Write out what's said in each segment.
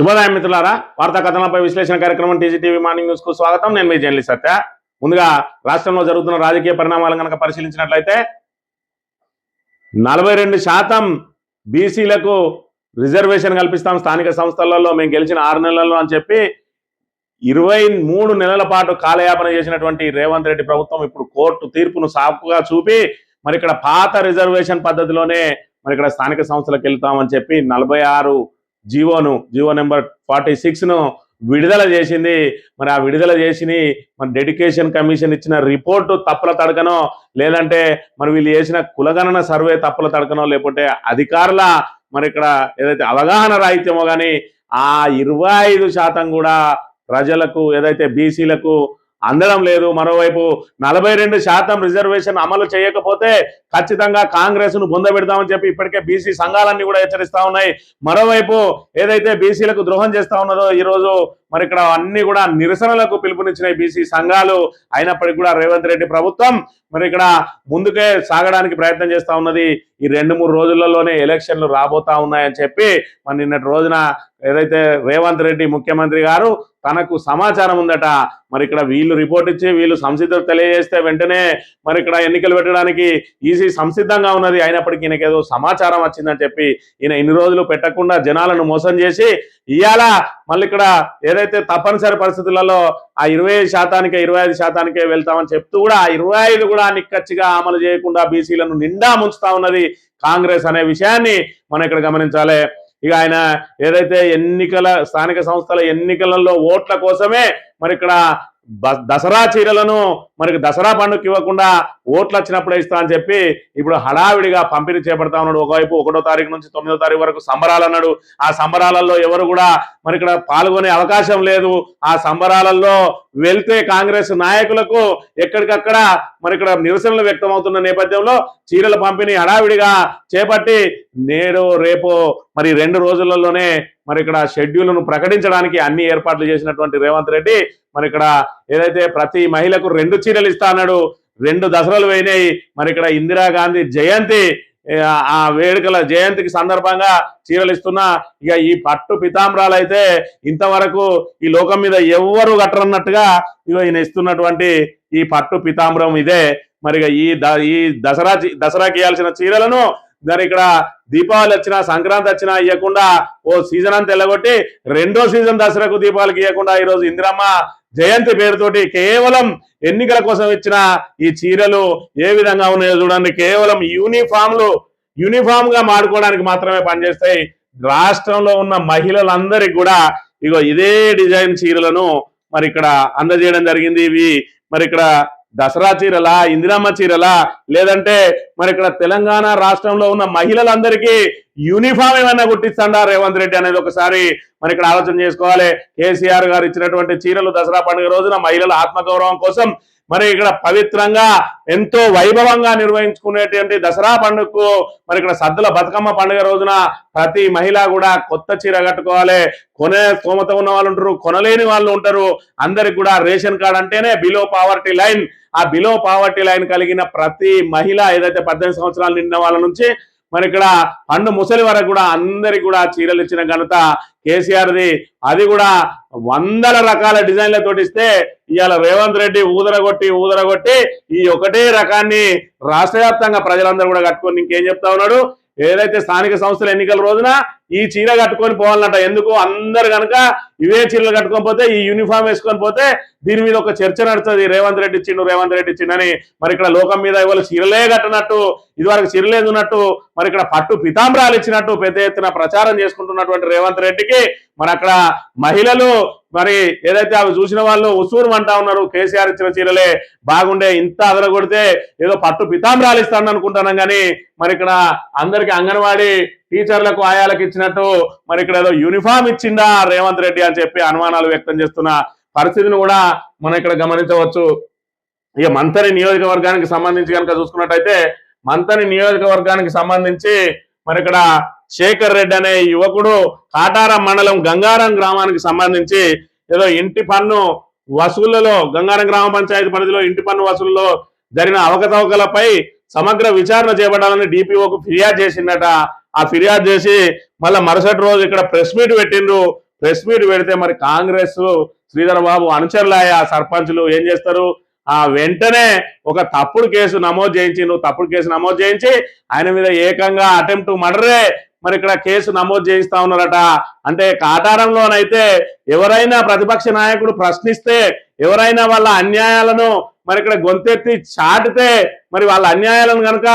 శుభోదయం మిత్రులారా వార్తా కథనాలపై విశ్లేషణ కార్యక్రమం టీజీటీవీ మార్నింగ్ న్యూస్కు స్వాగతం. నేను మీ జర్నలిస్ట్ సత్య. ముందుగా రాష్ట్రంలో జరుగుతున్న రాజకీయ పరిణామాలను కనుక పరిశీలించినట్లయితే నలభై రెండు శాతం బీసీలకు రిజర్వేషన్ కల్పిస్తాం స్థానిక సంస్థలలో మేము గెలిచిన ఆరు నెలల్లో అని చెప్పి ఇరవై మూడు నెలల పాటు కాలయాపన చేసినటువంటి రేవంత్ రెడ్డి ప్రభుత్వం ఇప్పుడు కోర్టు తీర్పును సాపుగా చూపి మరి ఇక్కడ పాత రిజర్వేషన్ పద్ధతిలోనే మరి ఇక్కడ స్థానిక సంస్థలకు వెళ్తామని చెప్పి నలభై ఆరు జీవోను జీవో నెంబర్ ఫార్టీ సిక్స్ను విడుదల చేసింది. మరి ఆ విడుదల చేసి మన డెడికేషన్ కమిషన్ ఇచ్చిన రిపోర్టు తప్పుల తడకనో లేదంటే మరి వీళ్ళు చేసిన కులగణన సర్వే తప్పుల తడకనో లేకుంటే అధికారుల మరి ఇక్కడ ఏదైతే అవగాహన రాహిత్యమో కానీ ఆ ఇరవై ఐదు శాతం కూడా ప్రజలకు ఏదైతే బీసీలకు అందడం లేదు. మరోవైపు నలభై రెండు శాతం రిజర్వేషన్ అమలు చేయకపోతే ఖచ్చితంగా కాంగ్రెస్ను బొందబెడతామని చెప్పి ఇప్పటికే బీసీ సంఘాలన్నీ కూడా హెచ్చరిస్తా ఉన్నాయి. మరోవైపు ఏదైతే బీసీలకు ద్రోహం చేస్తా ఉన్నదో ఈ రోజు మరి ఇక్కడ అన్ని కూడా నిరసనలకు పిలుపునిచ్చిన బీసీ సంఘాలు. అయినప్పటికీ కూడా రేవంత్ రెడ్డి ప్రభుత్వం మరి ఇక్కడ ముందుకే సాగడానికి ప్రయత్నం చేస్తూ ఉన్నది. ఈ రెండు మూడు రోజులలోనే ఎలక్షన్లు రాబోతా ఉన్నాయని చెప్పి మరి నిన్నటి రోజున ఏదైతే రేవంత్ రెడ్డి ముఖ్యమంత్రి గారు తనకు సమాచారం ఉందట. మరి ఇక్కడ వీళ్ళు రిపోర్ట్ ఇచ్చి వీళ్ళు సంసిద్ధత తెలియజేస్తే వెంటనే మరి ఇక్కడ ఎన్నికలు పెట్టడానికి ఈసీ సంసిద్ధంగా ఉన్నది. అయినప్పటికీ ఈయనకేదో సమాచారం వచ్చిందని చెప్పి ఈయన ఇన్ని రోజులు పెట్టకుండా జనాలను మోసం చేసి ఇవాళ మళ్ళీ ఇక్కడ ఏదైతే తప్పనిసరి పరిస్థితులలో ఆ ఇరవై శాతానికే ఇరవై ఐదు శాతానికే వెళ్తామని చెప్తూ కూడా ఆ ఇరవై ఐదు కూడా నిక్కచ్చిగా అమలు చేయకుండా బీసీలను నిండా ముంచుతా ఉన్నది కాంగ్రెస్ అనే విషయాన్ని మనం ఇక్కడ గమనించాలి. ఇక ఆయన ఏదైతే ఎన్నికల స్థానిక సంస్థల ఎన్నికలలో ఓట్ల కోసమే మరి ఇక్కడ దసరా చీరలను మనకి దసరా పండుగకి ఇవ్వకుండా ఓట్లు వచ్చినప్పుడే ఇస్తా అని చెప్పి ఇప్పుడు హడావిడిగా పంపిణీ చేపడతా ఉన్నాడు. ఒకవైపు ఒకటో తారీఖు నుంచి తొమ్మిదో తారీఖు వరకు సంబరాలు అన్నాడు. ఆ సంబరాలలో ఎవరు కూడా మరి ఇక్కడ పాల్గొనే అవకాశం లేదు. ఆ సంబరాలలో వెళ్తే కాంగ్రెస్ నాయకులకు ఎక్కడికక్కడ మరి ఇక్కడ నిరసనలు వ్యక్తమవుతున్న నేపథ్యంలో చీరల పంపిణీ హడావిడిగా చేపట్టి నేడు రేపు మరి రెండు రోజులలోనే మరి ఇక్కడ షెడ్యూల్ను ప్రకటించడానికి అన్ని ఏర్పాట్లు చేసినటువంటి రేవంత్ రెడ్డి మరి ఇక్కడ ఏదైతే ప్రతి మహిళకు రెండు చీరలు ఇస్తా అన్నాడు రెండు దసరాలు పోయినాయి. మరి ఇక్కడ ఇందిరాగాంధీ జయంతి ఆ వేడుకల జయంతికి సందర్భంగా చీరలు ఇస్తున్నా. ఇక ఈ పట్టు పితాంబరాలు అయితే ఇంతవరకు ఈ లోకం మీద ఎవ్వరు కట్టరన్నట్టుగా ఇక ఈయన ఇస్తున్నటువంటి ఈ పట్టు పితాంబరం ఇదే. మరి ఇక ఈ ద- ఈ దసరా దసరాకి ఇవ్వాల్సిన చీరలను మరి ఇక్కడ దీపావళి వచ్చినా సంక్రాంతి వచ్చినా ఇవ్వకుండా ఓ సీజన్ అంతా వెళ్ళగొట్టి రెండో సీజన్ దసరాకు దీపావళికి ఇవ్వకుండా ఈరోజు ఇందిరమ్మ జయంతి పేరుతోటి కేవలం ఎన్నికల కోసం ఇచ్చిన ఈ చీరలు ఏ విధంగా ఉన్నాయో చూడండి. కేవలం యూనిఫామ్లు యూనిఫామ్గా మాడుకోవడానికి మాత్రమే పనిచేస్తాయి. రాష్ట్రంలో ఉన్న మహిళలందరికీ కూడా ఇగో ఇదే డిజైన్ చీరలను మరి ఇక్కడ అందజేయడం జరిగింది. ఇవి మరి ఇక్కడ దసరా చీరలా ఇందిరమ్మ చీరలా లేదంటే మరి ఇక్కడ తెలంగాణ రాష్ట్రంలో ఉన్న మహిళలందరికీ యూనిఫామ్ ఏమైనా గుర్తిస్తాడా రేవంత్ రెడ్డి అనేది ఒకసారి మరి ఇక్కడ ఆలోచన చేసుకోవాలి. కేసీఆర్ గారు ఇచ్చినటువంటి చీరలు దసరా పండుగ రోజున మహిళల ఆత్మగౌరవం కోసం మరి ఇక్కడ పవిత్రంగా ఎంతో వైభవంగా నిర్వహించుకునేటువంటి దసరా పండుగకు మరి ఇక్కడ సద్దుల బతుకమ్మ పండుగ రోజున ప్రతి మహిళ కూడా కొత్త చీర కట్టుకోవాలి. కొనే స్తోమత ఉన్న వాళ్ళు ఉంటారు కొనలేని వాళ్ళు ఉంటారు. అందరికి కూడా రేషన్ కార్డ్ అంటేనే బిలో పావర్టీ లైన్ ఆ బిలో పావర్టీ లైన్ కలిగిన ప్రతి మహిళ ఏదైతే పద్దెనిమిది సంవత్సరాలు నిండిన వాళ్ళ నుంచి మరి ఇక్కడ పండు ముసలి వరకు కూడా అందరికి కూడా చీరలు ఇచ్చిన ఘనత కేసీఆర్ది. అది కూడా వందల రకాల డిజైన్లతో ఇస్తే ఇవాళ రేవంత్ రెడ్డి ఊదరగొట్టి ఊదరగొట్టి ఈ ఒకటే రకాన్ని రాష్ట్ర వ్యాప్తంగా ప్రజలందరూ కూడా కట్టుకొని ఇంకేం చెప్తా ఉన్నాడు? ఏదైతే స్థానిక సంస్థల ఎన్నికల రోజున ఈ చీర కట్టుకొని పోవాలన్నట. ఎందుకు? అందరు కనుక ఇవే చీరలు కట్టుకొని పోతే ఈ యూనిఫామ్ వేసుకొని పోతే దీని మీద ఒక చర్చ నడుస్తుంది. రేవంత్ రెడ్డి ఇచ్చిండు రేవంత్ రెడ్డి ఇచ్చిండని. మరి ఇక్కడ లోకం మీద ఇవాళ చీరలే కట్టినట్టు ఇదివరకు చీరలేదున్నట్టు మరి ఇక్కడ పట్టు పితాంబరాలు ఇచ్చినట్టు పెద్ద ఎత్తున ప్రచారం చేసుకుంటున్నటువంటి రేవంత్ రెడ్డికి మరి అక్కడ మహిళలు మరి ఏదైతే అవి చూసిన వాళ్ళు ఉసూరు అంటా ఉన్నారు కేసీఆర్ ఇచ్చిన చీరలే బాగుండే ఇంత అదరగొడితే ఏదో పట్టు పితాంబరాలు ఇస్తాను అనుకుంటున్నాం కానీ మరి ఇక్కడ అందరికి అంగన్వాడీ టీచర్లకు ఆయాలకు ఇచ్చినట్టు మరి ఇక్కడ ఏదో యూనిఫామ్ ఇచ్చిందా రేవంత్ రెడ్డి అని చెప్పి అనుమానాలు వ్యక్తం చేస్తున్న పరిస్థితిని కూడా మనం ఇక్కడ గమనించవచ్చు. ఇక మంత్రి నియోజకవర్గానికి సంబంధించి కనుక చూసుకున్నట్టయితే మంతని నియోజకవర్గానికి సంబంధించి మరి ఇక్కడ శేఖర్ రెడ్డి అనే యువకుడు కాటారం మండలం గంగారం గ్రామానికి సంబంధించి ఏదో ఇంటి పన్ను వసూళ్ళలో గంగారం గ్రామ పంచాయతీ పరిధిలో ఇంటి పన్ను వసూళ్ళలో జరిగిన అవకతవకలపై సమగ్ర విచారణ చేపట్టాలని డిపిఓకు ఫిర్యాదు చేసిందట ఆ ఫిర్యాదు చేసి మళ్ళీ మరుసటి రోజు ఇక్కడ ప్రెస్ మీట్ పెట్టిండ్రు. ప్రెస్ మీట్ పెడితే మరి కాంగ్రెస్ శ్రీధర్ బాబు అనుచరులాయ సర్పంచ్లు ఏం చేస్తారు? ఆ వెంటనే ఒక తప్పుడు కేసు నమోదు చేయించి నువ్వు తప్పుడు కేసు నమోదు చేయించి ఆయన మీద ఏకంగా అటెంప్ట్ మర్డరే మరి ఇక్కడ కేసు నమోదు చేయిస్తా ఉన్నారట. అంటే కాటారంలోనైతే ఎవరైనా ప్రతిపక్ష నాయకుడు ప్రశ్నిస్తే ఎవరైనా వాళ్ళ అన్యాయాలను మరి ఇక్కడ గొంతెత్తి చాటితే మరి వాళ్ళ అన్యాయాలను కనుక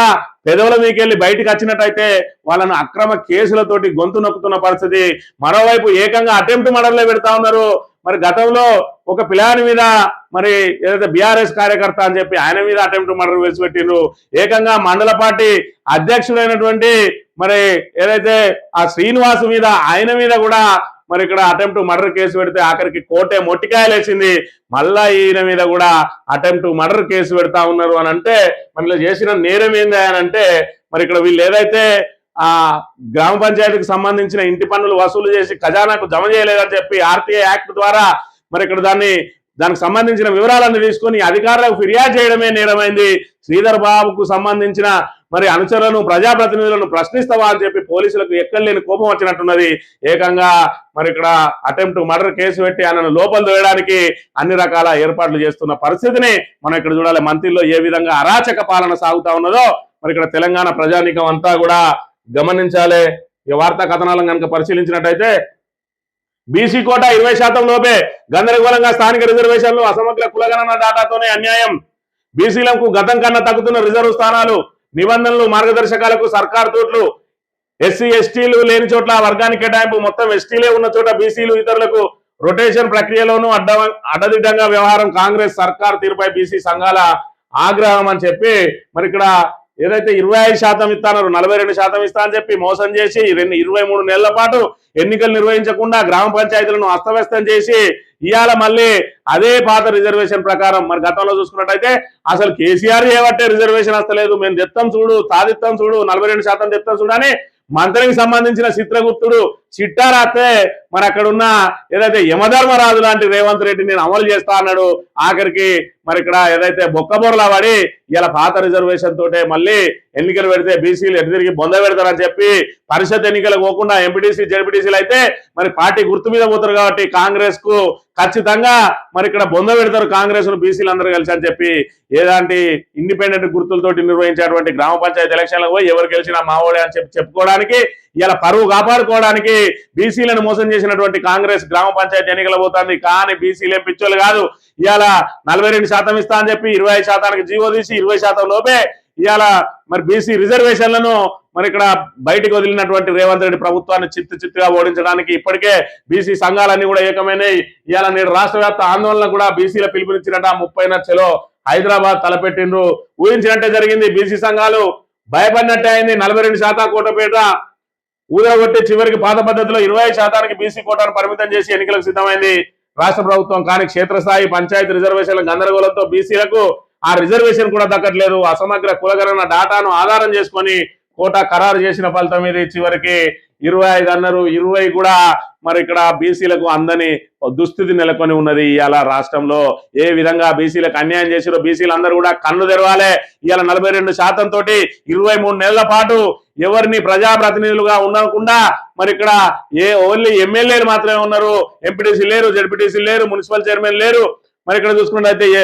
పెదవుల మీకెళ్ళి బయటకు వచ్చినట్టయితే వాళ్ళను అక్రమ కేసులతోటి గొంతు నొక్కుతున్న పరిస్థితి. మరోవైపు ఏకంగా అటెంప్ట్ మర్డర్లే పెడతా ఉన్నారు. మరి గతంలో ఒక పిల్లాని మీద మరి ఏదైతే బీఆర్ఎస్ కార్యకర్త అని చెప్పి ఆయన మీద అటెంప్ట్ మర్డర్ వేసి పెట్టిండ్రు ఏకంగా మండల పార్టీ అధ్యక్షుడైనటువంటి మరి ఏదైతే ఆ శ్రీనివాస్ మీద ఆయన మీద కూడా మరి ఇక్కడ అటెంప్ట్ మర్డర్ కేసు పెడితే ఆఖరికి కోటే మొట్టికాయలేసింది. మళ్ళా ఈయన మీద కూడా అటెంప్ట్ మర్డర్ కేసు పెడతా ఉన్నారు అని అంటే మనలో చేసిన నేరం ఏంది అని అంటే మరి ఇక్కడ వీళ్ళు ఏదైతే ఆ గ్రామ పంచాయతీకి సంబంధించిన ఇంటి పన్నులు వసూలు చేసి ఖజానాకు జమ చేయలేదని చెప్పి ఆర్టీఐ యాక్ట్ ద్వారా మరి ఇక్కడ దాన్ని దానికి సంబంధించిన వివరాలన్నీ తీసుకొని అధికారులకు ఫిర్యాదు చేయడమే నేరమైంది. శ్రీధర్ బాబుకు సంబంధించిన మరి అనుచరులను ప్రజాప్రతినిధులను ప్రశ్నిస్తావా అని చెప్పి పోలీసులకు ఎక్కడలేని కోపం వచ్చినట్టున్నది. ఏకంగా మరి ఇక్కడ అటెంప్ట్ మర్డర్ కేసు పెట్టి ఆయనను లోపల దోయడానికి అన్ని రకాల ఏర్పాట్లు చేస్తున్న పరిస్థితిని మనం ఇక్కడ చూడాలి. మంత్రిలో ఏ విధంగా అరాచక పాలన సాగుతా ఉన్నదో మరి ఇక్కడ తెలంగాణ ప్రజానీకం అంతా కూడా గమనించాలి. ఈ వార్తా కథనాలను కనుక పరిశీలించినట్టయితే బీసీ కోట ఇరవై శాతం లోపే గందరగోళంగా స్థానిక రిజర్వేషన్లు అసమగ్ర కులగణన డాటాతోనే అన్యాయం. బీసీలకు గతం కన్నా తగ్గుతున్న రిజర్వ్ స్థానాలు నిబంధనలు మార్గదర్శకాలకు సర్కార్ తోట్లు ఎస్సీ ఎస్టీలు లేని చోట్ల వర్గానికి కేటాయింపు మొత్తం ఎస్టీలే ఉన్న చోట బీసీలు ఇతరులకు రొటేషన్ ప్రక్రియలోనూ అడ్డ అడ్డదిడ్డంగా వ్యవహారం కాంగ్రెస్ సర్కార్ తీరుపై బీసీ సంఘాల ఆగ్రహం అని చెప్పి మరి ఇక్కడ ఏదైతే ఇరవై ఐదు శాతం ఇస్తానో నలభై రెండు శాతం ఇస్తా అని చెప్పి మోసం చేసి రెండు ఇరవై మూడు నెలల పాటు ఎన్నికలు నిర్వహించకుండా గ్రామ పంచాయతీలను అస్తవ్యస్తం చేసి ఇవాళ మళ్ళీ అదే పాత రిజర్వేషన్ ప్రకారం. మరి గతంలో చూసుకున్నట్టయితే అసలు కేసీఆర్ ఏవట్టే రిజర్వేషన్ వస్తలేదు మేము తెత్తం చూడు సాధిత్తం చూడు నలభై రెండు శాతం తెత్తం చూడు మంత్రికి సంబంధించిన చిత్రగుప్తుడు చిట్టా రాస్తే మరి అక్కడ ఉన్న ఏదైతే యమధర్మరాజు లాంటి రేవంత్ రెడ్డి నేను అమలు చేస్తా అన్నాడు ఆఖరికి మరి ఇక్కడ ఏదైతే బొక్కబొరలా పడి ఇలా పాత రిజర్వేషన్ తోటే మళ్ళీ ఎన్నికలు పెడితే బీసీలు ఎటు తిరిగి బొంద పెడతారని చెప్పి పరిషత్ ఎన్నికలు పోకుండా ఎంపీటీసీ జడ్పీటీసీలు అయితే మరి పార్టీ గుర్తు మీద పోతారు కాబట్టి కాంగ్రెస్కు ఖచ్చితంగా మరి ఇక్కడ బొంద పెడతారు కాంగ్రెస్ను బీసీలు అందరూ కలిసి అని చెప్పి ఏదాంటి ఇండిపెండెంట్ గుర్తులతోటి నిర్వహించేటువంటి గ్రామ పంచాయతీ ఎలక్షన్లకు పోయి ఎవరు గెలిచినా మావోడే అని చెప్పి చెప్పుకోవడానికి ఇలా పరువు కాపాడుకోవడానికి బీసీలను మోసం చేసినటువంటి కాంగ్రెస్ గ్రామ పంచాయతీ ఎన్నికలు పోతుంది కానీ బీసీలు ఏం పిచ్చోళ్ళు కాదు. ఇవాళ నలభై రెండు శాతం ఇస్తా అని చెప్పి ఇరవై శాతానికి జీవో తీసి ఇరవై శాతం లోపే ఇవాళ మరి బీసీ రిజర్వేషన్లను మరి ఇక్కడ బయటకు వదిలినటువంటి రేవంత్ రెడ్డి ప్రభుత్వాన్ని చిత్తు చిత్తుగా ఓడించడానికి ఇప్పటికే బీసీ సంఘాలన్నీ కూడా ఏకమైనాయి. ఇవాళ నేడు రాష్ట్ర వ్యాప్త ఆందోళన కూడా బీసీల పిలుపునిచ్చినట ముప్పై నచ్చలో హైదరాబాద్ తలపెట్టిండ్రు. ఊహించినట్టే జరిగింది. బీసీ సంఘాలు భయపడినట్టే అయింది. నలభై రెండు శాతం కోటపేట ఊదరగొట్టి చివరికి పాత పద్ధతిలో ఇరవై శాతానికి బీసీ కోటాను పరిమితం చేసి ఎన్నికలకు సిద్ధమైంది రాష్ట్ర ప్రభుత్వం. కానీ క్షేత్రస్థాయి పంచాయతీ రిజర్వేషన్ల గందరగోళంతో బీసీలకు ఆ రిజర్వేషన్ కూడా దక్కట్లేదు. అసమగ్ర కులగణన డాటాను ఆధారం చేసుకొని కోటా ఖరారు చేసిన ఫలితం ఇది. చివరికి ఇరవై ఐదు అన్నారు. ఇరవై కూడా మరి ఇక్కడ బీసీలకు అందని దుస్థితి నెలకొని ఉన్నది ఇవాళ రాష్ట్రంలో. ఏ విధంగా బీసీలకు అన్యాయం చేసిరో బీసీలందరూ కూడా కన్ను తెరవాలే. ఇవాళ నలభై రెండు శాతం తోటి ఇరవై మూడు నెలల పాటు ఎవరిని ప్రజాప్రతినిధులుగా ఉండకుండా మరి ఇక్కడ ఏ ఓన్లీ ఎమ్మెల్యేలు మాత్రమే ఉన్నారు. ఎంపీటీసీ లేరు జడ్పీటీసీ లేరు మున్సిపల్ చైర్మన్ లేరు. మరి ఇక్కడ చూసుకున్నట్టయితే ఏ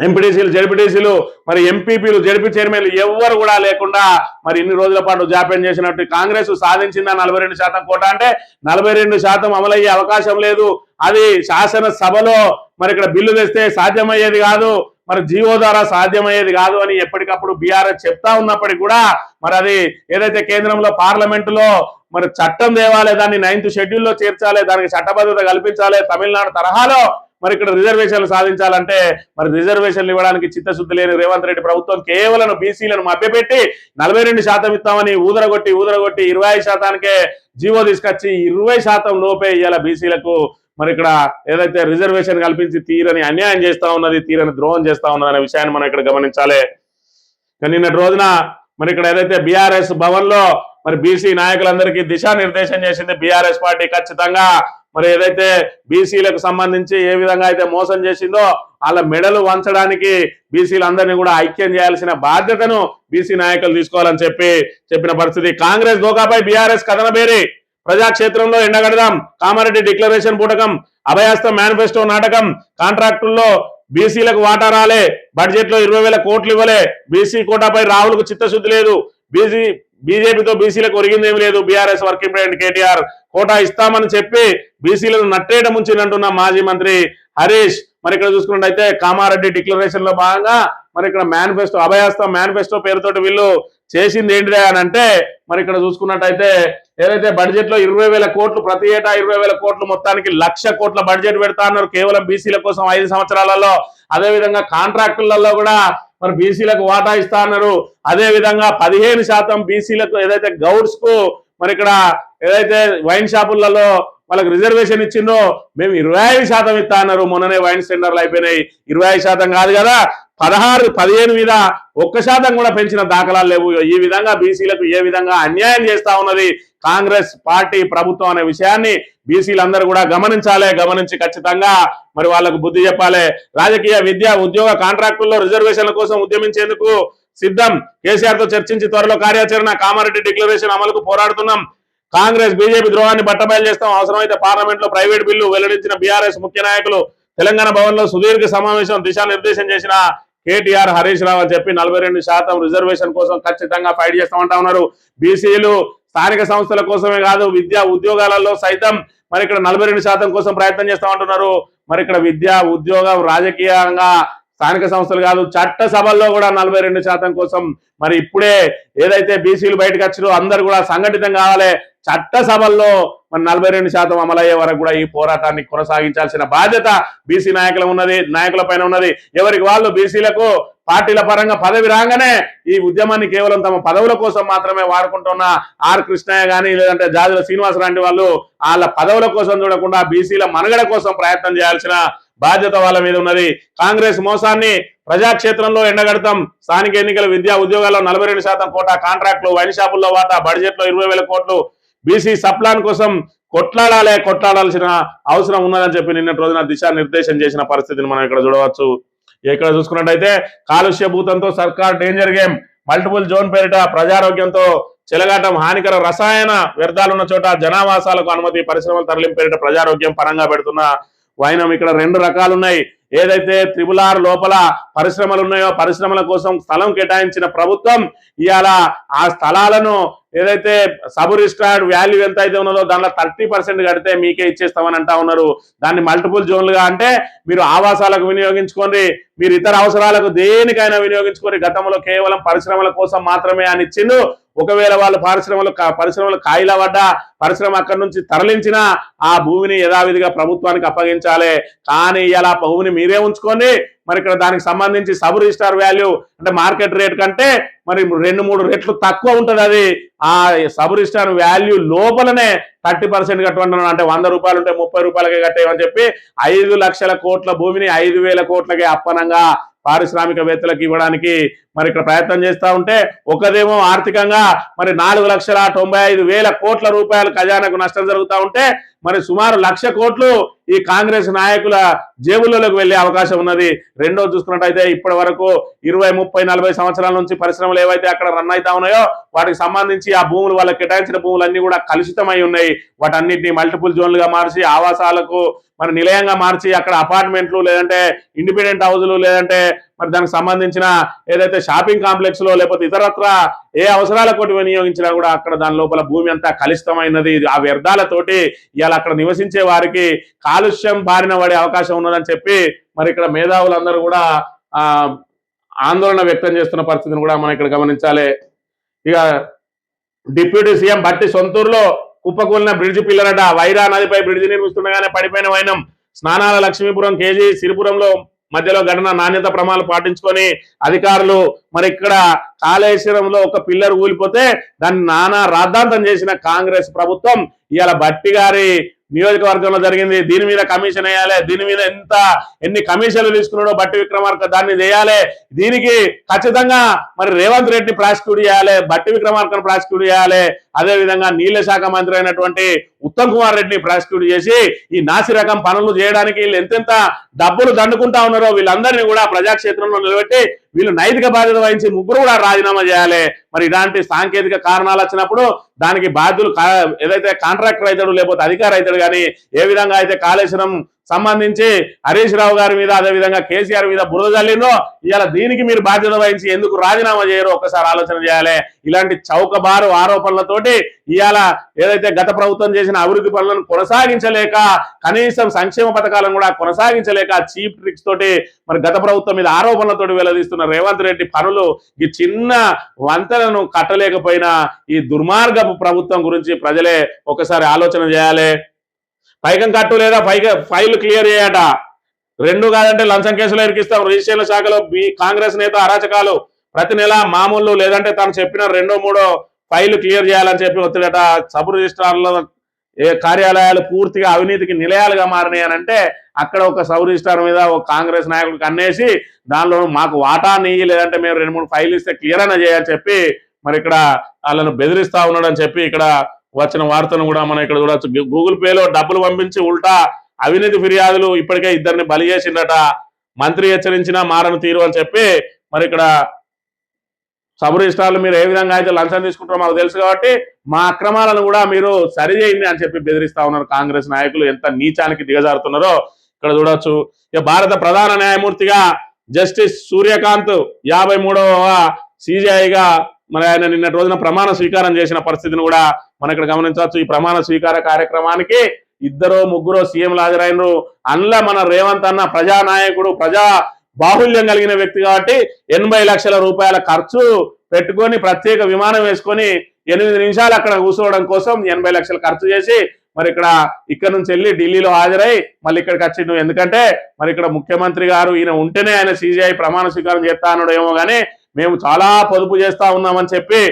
ఎంపీటీసీలు జడ్పీటీసీలు మరి ఎంపీపీలు జడ్పీ చైర్మన్లు ఎవ్వరు కూడా లేకుండా మరి ఇన్ని రోజుల పాటు జాప్యం చేసినట్టు కాంగ్రెస్ సాధించిందా నలభై రెండు శాతం కోట అంటే నలభై రెండు శాతం అమలయ్యే అవకాశం లేదు. అది శాసనసభలో మరి ఇక్కడ బిల్లు తెస్తే సాధ్యమయ్యేది కాదు. మరి జియో ద్వారా సాధ్యమయ్యేది కాదు అని ఎప్పటికప్పుడు బీఆర్ఎస్ చెప్తా ఉన్నప్పటికీ కూడా మరి అది ఏదైతే కేంద్రంలో పార్లమెంటులో మరి చట్టం తేవాలి దాన్ని నైన్త్ షెడ్యూల్లో చేర్చాలి దానికి చట్టబద్ధత కల్పించాలి తమిళనాడు తరహాలో మరి ఇక్కడ రిజర్వేషన్లు సాధించాలంటే మరి రిజర్వేషన్లు ఇవ్వడానికి చిత్తశుద్ధి లేని రేవంత్ రెడ్డి ప్రభుత్వం కేవలం బీసీలను మభ్యపెట్టి నలభై రెండు శాతం ఇస్తామని ఊదరగొట్టి ఊదరగొట్టి ఇరవై ఐదు శాతానికే జీవో తీసుకొచ్చి ఇరవై శాతం లోపే ఇవాళ బీసీలకు. మరి ఇక్కడ ఏదైతే రిజర్వేషన్ కల్పించి తీరని అన్యాయం చేస్తా ఉన్నది తీరని ద్రోహం చేస్తా ఉన్నది అనే విషయాన్ని మనం ఇక్కడ గమనించాలి. కానీ నిన్నటి రోజున మరి ఇక్కడ ఏదైతే బీఆర్ఎస్ భవన్లో మరి బీసీ నాయకులందరికీ దిశానిర్దేశం చేసింది బీఆర్ఎస్ పార్టీ ఖచ్చితంగా మరి ఏదైతే బీసీలకు సంబంధించి ఏ విధంగా అయితే మోసం చేసిందో వాళ్ళ మెడలు వంచడానికి బీసీలందరినీ కూడా ఐక్యం చేయాల్సిన బాధ్యతను బీసీ నాయకులు తీసుకోవాలని చెప్పి చెప్పిన పరిస్థితి. కాంగ్రెస్ దోకాపై బీఆర్ఎస్ కథనబేరి. ప్రజాక్షేత్రంలో ఎండగడదాం. కామారెడ్డి డిక్లరేషన్ పూటకం అభయాస్త మేనిఫెస్టో నాటకం కాంట్రాక్టుల్లో బీసీలకు వాటా రాలే. బడ్జెట్లో ఇరవై వేల కోట్లు ఇవ్వలే. బీసీ కోటాపై రాహుల్కు చిత్తశుద్ధి లేదు. బీసీ బీజేపీతో బీసీలకు ఒరిగిందేమీ లేదు. BRS working president KTR quota ఇస్తామని చెప్పి బీసీలను నట్టేట ముంచినంటున్న మాజీ మంత్రి హరీష్. మరి ఇక్కడ చూసుకున్నట్టయితే కామారెడ్డి డిక్లరేషన్లో భాగంగా మరి ఇక్కడ మేనిఫెస్టో అభయాస్తం మేనిఫెస్టో పేరుతోటి వీళ్ళు చేసింది ఏంటిదే అని అంటే మరి ఇక్కడ చూసుకున్నట్టయితే ఏదైతే బడ్జెట్లో ఇరవై వేల కోట్లు ప్రతి ఏటా ఇరవై వేల కోట్లు మొత్తానికి లక్ష కోట్ల బడ్జెట్ పెడతా అన్నారు కేవలం బీసీల కోసం ఐదు సంవత్సరాలలో. అదే విధంగా కాంట్రాక్టులలో కూడా మరి బీసీలకు వాటా ఇస్తా అన్నారు. అదే విధంగా పదిహేను శాతం బీసీలకు ఏదైతే గౌడ్స్కు మరి ఇక్కడ ఏదైతే వైన్ షాపులలో వాళ్ళకి రిజర్వేషన్ ఇచ్చిందో మేము ఇరవై ఐదు శాతం ఇస్తా అన్నారు. మొన్ననే వైన్ సెంటర్లు అయిపోయినాయి. ఇరవై ఐదు శాతం కాదు కదా. పదహారు పదిహేను మీద ఒక్క శాతం కూడా పెంచిన దాఖలాలు లేవు. ఈ విధంగా బీసీలకు ఏ విధంగా అన్యాయం చేస్తా ఉన్నది కాంగ్రెస్ పార్టీ ప్రభుత్వం అనే విషయాన్ని బీసీలందరూ కూడా గమనించాలి గమనించి ఖచ్చితంగా మరి వాళ్ళకు బుద్ధి చెప్పాలి. రాజకీయ విద్య ఉద్యోగ కాంట్రాక్టుల్లో రిజర్వేషన్ల కోసం ఉద్యమించేందుకు సిద్ధం. కేసీఆర్తో చర్చించి త్వరలో కార్యాచరణ కామారెడ్డి డిక్లరేషన్ అమలుకు పోరాడుతున్నాం. కాంగ్రెస్ బీజేపీ ద్రోహాన్ని బట్టబయలు చేస్తాం. అవసరమైతే పార్లమెంట్లో ప్రైవేట్ బిల్లు వెల్లడించిన బీఆర్ఎస్ ముఖ్య నాయకులు తెలంగాణ భవన్లో సుదీర్ఘ సమావేశం దిశానిర్దేశం చేసిన కేటీఆర్ హరీష్ రావు అని చెప్పి నలభై రెండు శాతం రిజర్వేషన్ కోసం ఖచ్చితంగా ఫైట్ చేస్తామంటా ఉన్నారు. బీసీలు స్థానిక సంస్థల కోసమే కాదు విద్యా ఉద్యోగాలలో సైతం మరి ఇక్కడ నలభై రెండు శాతం కోసం ప్రయత్నం చేస్తామంటున్నారు. మరి ఇక్కడ విద్య ఉద్యోగం రాజకీయంగా స్థానిక సంస్థలు కాదు చట్ట సభల్లో కూడా నలభై రెండు శాతం కోసం మరి ఇప్పుడే ఏదైతే బీసీలు బయటకు వచ్చారో అందరు కూడా సంఘటితం కావాలి. చట్ట సభల్లో మరి నలభై రెండు శాతం అమలయ్యే వరకు కూడా ఈ పోరాటాన్ని కొనసాగించాల్సిన బాధ్యత బీసీ నాయకుల ఉన్నది నాయకుల పైన ఉన్నది. ఎవరికి వాళ్ళు బీసీలకు పార్టీల పరంగా పదవి రాగానే ఈ ఉద్యమాన్ని కేవలం తమ పదవుల కోసం మాత్రమే వాడుకుంటున్న ఆర్ కృష్ణయ్య కానీ లేదంటే జాజుల శ్రీనివాస్ లాంటి వాళ్ళు వాళ్ళ పదవుల కోసం చూడకుండా బీసీల మనుగడ కోసం ప్రయత్నం చేయాల్సిన బాధ్యత వాళ్ళ మీద ఉన్నది. కాంగ్రెస్ మోసాన్ని ప్రజాక్షేత్రంలో ఎండగడతాం. స్థానిక ఎన్నికల విద్యా ఉద్యోగాల్లో నలభై రెండు శాతం కోటా కాంట్రాక్టులు వైన్ షాపుల్లో వాటా బడ్జెట్లో ఇరవై వేల కోట్లు. బీసీ సప్లాన్ కోసం కొట్లాడాలే కొట్లాడాల్సిన అవసరం ఉన్నదని చెప్పి నిన్నటి రోజున దిశానిర్దేశం చేసిన పరిస్థితిని మనం ఇక్కడ చూడవచ్చు. ఇక్కడ చూసుకున్నట్టయితే కాలుష్య భూతంతో సర్కార్ డేంజర్ గేమ్. మల్టిపుల్ జోన్ పేరిట ప్రజారోగ్యంతో చెలగాటం హానికర రసాయన వ్యర్థాలున్న చోట జనావాసాలకు అనుమతి పరిశ్రమల తరలింపు పేరిట ప్రజారోగ్యం పరంగా పెడుతున్న వైనం ఇక్కడ రెండు రకాలు ఉన్నాయి ఏదైతే త్రిబుల్ ఆర్ లోపల పరిశ్రమలు ఉన్నాయో పరిశ్రమల కోసం స్థలం కేటాయించిన ప్రభుత్వం ఇవాళ ఆ స్థలాలను ఏదైతే సబ్ రిజిస్టార్డ్ వాల్యూ ఎంత అయితే ఉన్నదో దానిలో థర్టీ పర్సెంట్ కడితే మీకే ఇచ్చేస్తామని అంటా ఉన్నారు. దాన్ని మల్టిపుల్ జోన్లుగా అంటే మీరు ఆవాసాలకు వినియోగించుకోండి మీరు ఇతర అవసరాలకు దేనికైనా వినియోగించుకొని గతంలో కేవలం పరిశ్రమల కోసం మాత్రమే అని ఇచ్చిండు ఒకవేళ వాళ్ళు పరిశ్రమలు పరిశ్రమలు కాయిల పడ్డా పరిశ్రమ అక్కడి నుంచి తరలించిన ఆ భూమిని యథావిధిగా ప్రభుత్వానికి అప్పగించాలి. కానీ ఇలా భూమిని మీరే ఉంచుకొని మరి ఇక్కడ దానికి సంబంధించి సబ్ రిజిస్టార్ వాల్యూ అంటే మార్కెట్ రేట్ కంటే మరి రెండు మూడు రెట్లు తక్కువ ఉంటుంది అది. ఆ సబ్ రిజిస్టార్ వాల్యూ లోపలనే థర్టీ పర్సెంట్ కట్టమంటున్నాను. అంటే వంద రూపాయలు ఉంటే ముప్పై రూపాయలకే కట్టేయమని చెప్పి ఐదు లక్షల కోట్ల భూమిని ఐదు వేల కోట్లకే అప్పనంగా పారిశ్రామికవేత్తలకు ఇవ్వడానికి మరి ఇక్కడ ప్రయత్నం చేస్తా ఉంటే ఒకదేమో ఆర్థికంగా మరి నాలుగు లక్షల తొంభై ఐదు వేల కోట్ల రూపాయలు ఖజానాకు నష్టం జరుగుతూ ఉంటే మరి సుమారు లక్ష కోట్లు ఈ కాంగ్రెస్ నాయకుల జేబులలోకి వెళ్ళే అవకాశం ఉన్నది. రెండో చూసుకున్నట్టయితే ఇప్పటి వరకు ఇరవై ముప్పై నలభై సంవత్సరాల నుంచి పరిశ్రమలు ఏవైతే అక్కడ రన్ అవుతా ఉన్నాయో వాటికి సంబంధించి ఆ భూములు వాళ్ళకి కేటాయించిన భూములన్నీ కూడా కలుషితమై ఉన్నాయి. వాటన్నిటిని మల్టిపుల్ జోన్లుగా మార్చి ఆవాసాలకు మరి నిలయంగా మార్చి అక్కడ అపార్ట్మెంట్లు లేదంటే ఇండిపెండెంట్ హౌజులు లేదంటే మరి దానికి సంబంధించిన ఏదైతే షాపింగ్ కాంప్లెక్స్లో లేకపోతే ఇతరత్ర ఏ అవసరాల కోటి వినియోగించినా కూడా అక్కడ దాని లోపల భూమి అంతా కలుషితమైనది. ఆ వ్యర్థాలతోటి ఇవాళ అక్కడ నివసించే వారికి కాలుష్యం బారిన పడే అవకాశం ఉన్నదని చెప్పి మరి ఇక్కడ మేధావులందరూ కూడా ఆ ఆందోళన వ్యక్తం చేస్తున్న పరిస్థితిని కూడా మనం ఇక్కడ గమనించాలి. ఇక డిప్యూటీ సీఎం బట్టి సొంతూరులో కుప్పకూలిన బ్రిడ్జి పిల్లరట. వైరా నదిపై బ్రిడ్జి నిర్మిస్తుండగానే పడిపోయిన వైనం. స్నానాల లక్ష్మీపురం కేజీ సిరిపురంలో మధ్యలో ఘటన నాణ్యత ప్రమాణాలు పాటించుకొని అధికారులు మరి ఇక్కడ కాళేశ్వరంలో ఒక పిల్లర్ ఊలిపోతే దాన్ని నానా రాద్ధాంతం చేసిన కాంగ్రెస్ ప్రభుత్వం ఇవాళ బట్టి గారి నియోజకవర్గంలో జరిగింది. దీని మీద కమిషన్ వేయాలి. దీని మీద ఎంత ఎన్ని కమిషన్లు తీసుకున్నాడో బట్టి విక్రమార్క దాన్ని చేయాలి. దీనికి ఖచ్చితంగా మరి రేవంత్ రెడ్డి ప్రాసిక్యూట్ చేయాలి. బట్టి విక్రమార్కను ప్రాసిక్యూట్ చేయాలి. అదే విధంగా నీళ్ళ శాఖ మంత్రి అయినటువంటి ఉత్తమ్ కుమార్ రెడ్డిని ప్రాసిక్యూట్ చేసి ఈ నాసి రకం పనులు చేయడానికి వీళ్ళు ఎంతెంత డబ్బులు దండుకుంటా ఉన్నారో వీళ్ళందరినీ కూడా ప్రజాక్షేత్రంలో నిలబెట్టి వీళ్ళు నైతిక బాధ్యత వహించి ముగ్గురు కూడా రాజీనామా చేయాలి. మరి ఇలాంటి సాంకేతిక కారణాలు వచ్చినప్పుడు దానికి బాధ్యులు ఏదైతే కాంట్రాక్టర్ అవుతాడు లేకపోతే అధికారి అవుతాడు కానీ ఏ విధంగా అయితే కాళేశ్వరం సంబంధించి హరీష్ రావు గారి మీద అదే విధంగా కేసీఆర్ మీద బురద జల్లిందో ఇవాళ దీనికి మీరు బాధ్యత వహించి ఎందుకు రాజీనామా చేయరో ఒక్కసారి ఆలోచన చేయాలి. ఇలాంటి చౌకబారు ఆరోపణలతోటి ఇవాళ ఏదైతే గత ప్రభుత్వం చేసిన అభివృద్ధి పనులను కొనసాగించలేక కనీసం సంక్షేమ పథకాలను కూడా కొనసాగించలేక చీప్ ట్రిక్స్ తోటి మరి గత ప్రభుత్వం మీద ఆరోపణలతోటి వెల్లదీస్తున్న రేవంత్ రెడ్డి పనులు ఈ చిన్న వంతెనను కట్టలేకపోయినా ఈ దుర్మార్గపు ప్రభుత్వం గురించి ప్రజలే ఒకసారి ఆలోచన చేయాలి. పైకం కట్టు లేదా పైక ఫైల్ క్లియర్ చేయట. రెండు కాదంటే లంచం కేసులు ఇరికిస్తాం. రిజిస్ట్రేషన్ శాఖలో కాంగ్రెస్ నేత అరాచకాలు ప్రతి నెల మామూలు లేదంటే తను చెప్పిన రెండో మూడో ఫైల్ క్లియర్ చేయాలని చెప్పి ఒత్తిడట. సబ్ రిజిస్ట్రార్లో ఏ కార్యాలయాలు పూర్తిగా అవినీతికి నిలయాలుగా మారినాయి అని అంటే అక్కడ ఒక సబ్ రిజిస్ట్రార్ మీద ఒక కాంగ్రెస్ నాయకుడికి అన్నేసి దానిలో మాకు వాటా నెయ్యి లేదంటే మేము రెండు మూడు ఫైల్ ఇస్తే క్లియర్ అయినా చేయని చెప్పి మరి ఇక్కడ వాళ్ళను బెదిరిస్తా ఉన్నాడని చెప్పి ఇక్కడ వచ్చిన వార్తను కూడా మనం ఇక్కడ చూడొచ్చు. గూగుల్ పేలో డబ్బులు పంపించి ఉల్టా అవినీతి ఫిర్యాదులు ఇప్పటికే ఇద్దరిని బలి చేసిందట. మంత్రి హెచ్చరించినా మారను తీరు అని చెప్పి మరి ఇక్కడ సబ్ రిజిస్ట్రార్లు మీరు ఏ విధంగా అయితే లంచం తీసుకుంటారో మాకు తెలుసు కాబట్టి మా అక్రమాలను కూడా మీరు సరిచేయండి అని చెప్పి బెదిరిస్తా ఉన్నారు కాంగ్రెస్ నాయకులు. ఎంత నీచానికి దిగజారుతున్నారో ఇక్కడ చూడొచ్చు. ఇక భారత ప్రధాన న్యాయమూర్తిగా జస్టిస్ సూర్యకాంత్ యాభై మూడవ సిజిఐగా మరి ఆయన నిన్నటి రోజున ప్రమాణ స్వీకారం చేసిన పరిస్థితిని కూడా మనం ఇక్కడ గమనించవచ్చు. ఈ ప్రమాణ స్వీకార కార్యక్రమానికి ఇద్దరు ముగ్గురు సీఎంలు హాజరైనరు. అందులో మన రేవంత్ అన్న ప్రజానాయకుడు ప్రజా బాహుల్యం కలిగిన వ్యక్తి కాబట్టి ఎనభై లక్షల రూపాయల ఖర్చు పెట్టుకొని ప్రత్యేక విమానం వేసుకొని ఎనిమిది నిమిషాలు అక్కడ కూర్చోవడం కోసం ఎనభై లక్షలు ఖర్చు చేసి మరి ఇక్కడ ఇక్కడ నుంచి వెళ్ళి ఢిల్లీలో హాజరై మళ్ళీ ఇక్కడికి వచ్చిండు. ఎందుకంటే మరి ఇక్కడ ముఖ్యమంత్రి గారు ఈయన ఉంటేనే ఆయన సీజీఐ ప్రమాణ స్వీకారం చేస్తా అన్నాడు ఏమో కానీ మేము చాలా పొదుపు చేస్తా ఉన్నామని చెప్పి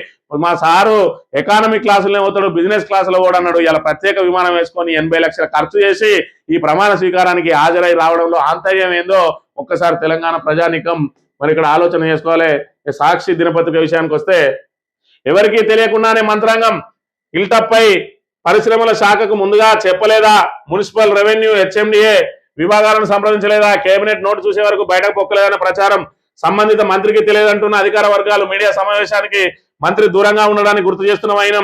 మా సారు ఎకానమీ క్లాసులో ఏమవుతాడు బిజినెస్ క్లాసులో కూడా అన్నాడు. ఇలా ప్రత్యేక విమానం వేసుకొని ఎనభై లక్షల ఖర్చు చేసి ఈ ప్రమాణ స్వీకారానికి హాజరై రావడంలో ఆంతర్యం ఏందో ఒక్కసారి తెలంగాణ ప్రజానికం మరి ఇక్కడ ఆలోచన చేసుకోవాలి. సాక్షి దినపత్రిక విషయానికి వస్తే ఎవరికీ తెలియకుండానే మంత్రాంగం ఇల్టప్పై పరిశ్రమల శాఖకు ముందుగా చెప్పలేదా? మున్సిపల్ రెవెన్యూ హెచ్ఎండిఏ విభాగాలను సంప్రదించలేదా? కేబినెట్ నోటు చూసే వరకు బయటకు పొక్కలేదన్న ప్రచారం సంబంధిత మంత్రికి తెలియదంటున్న అధికార వర్గాలు మీడియా సమావేశానికి మంత్రి దూరంగా ఉండడానికి గుర్తు చేస్తున్న ఆయన